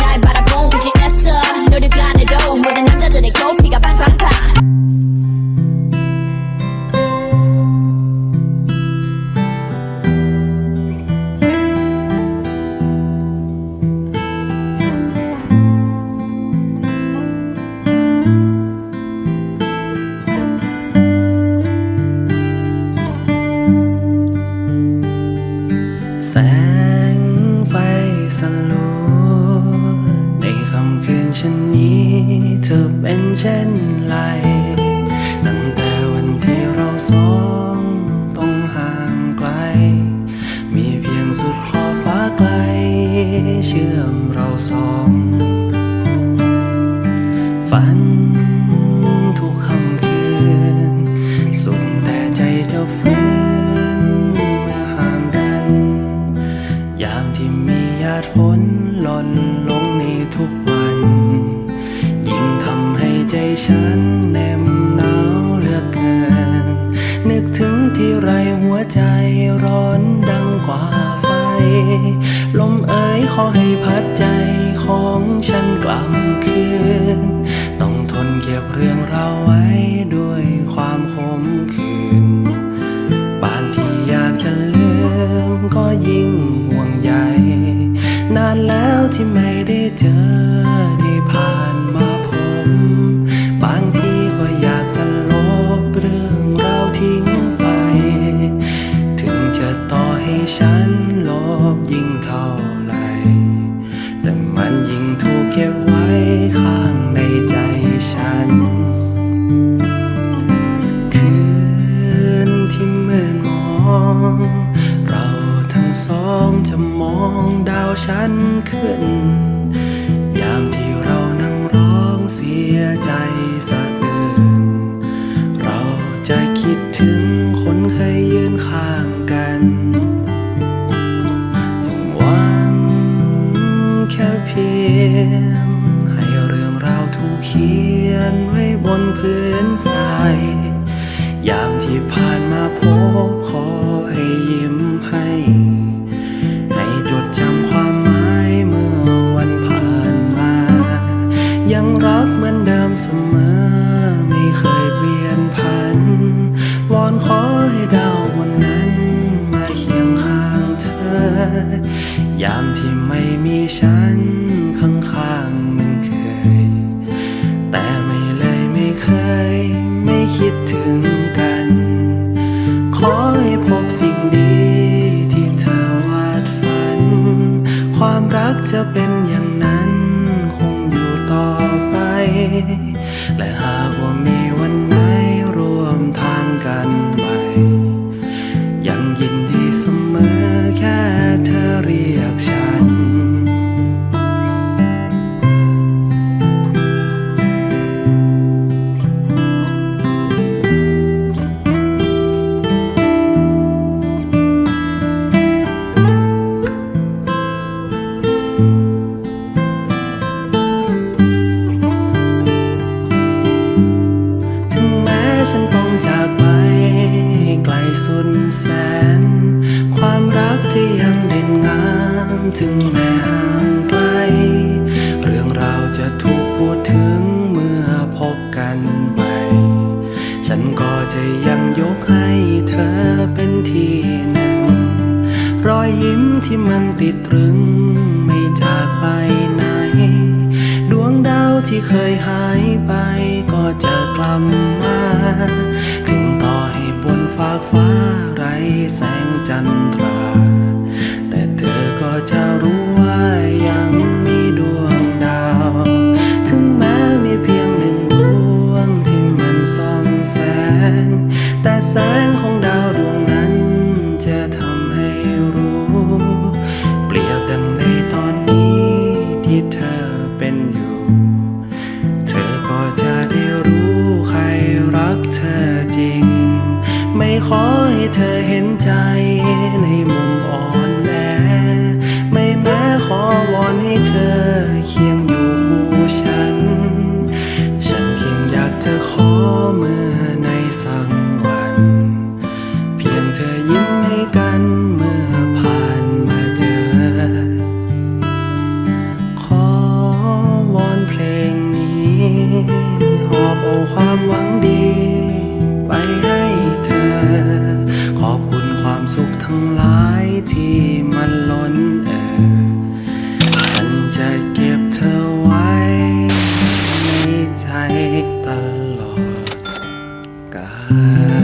and I, but ี้เธอเป็นเช่นไร ตั้งแต่วันที่เราสองต้องห่างไกล มีเพียงสุดขอบฟ้าไกล เชื่อมเราสองฝัน ฉันแนมหนาวเหลือกเกิน นึกถึงที่ไรหัวใจร้อนดังกว่าไฟ ลมเอ๋ยขอให้พัดใจของฉันกลับคืน ต้องทนเก็บเรื่องเราไว้ด้วยความขมขื่นบางที่อยากจะลืมก็ยิ่ง จะมองดาวฉันขึ้น ยามที่เรานั่งร้องเสียใจสะอื่นเราจะคิดถึงคนเคยยืนข้างกันหวังแค่เพียงให้เรื่องราวถูกเขียนไว้บนพื้นทราย ยามที่ผ่านมาพบ ยามที่ไม่มีฉันข้างๆมันเคย แต่ไม่เลยไม่เคย ไม่คิดถึงกัน ขอให้พบสิ่งดีที่เธอวาดฝัน ความรักจะเป็น เธอเรียกฉัน ถึงแม้ห่างไกล เรื่องราวจะถูกพูดถึงเมื่อพบกันใหม่ ฉันก็จะยังยกให้เธอเป็นที่หนึ่ง รอยยิ้มที่มันติดตรึงไม่จากไปไหน ดวงดาวที่เคยหายไปก็จะกลับมาถึงต่อให้บนฟากฟ้าไรแสงจันทราแต่เธอก็ จะรู้ว่ายังมีดวงดาว ถึงแม้มีเพียงหนึ่งดวงที่มันส่องแสง แต่แสงของดาวดวงนั้นจะทำให้รู้ เปรียบดังในตอนนี้ที่เธอเป็นอยู่ เธอก็จะได้รู้ใครรักเธอจริง ไม่ขอให้เธอ ตลอดกาล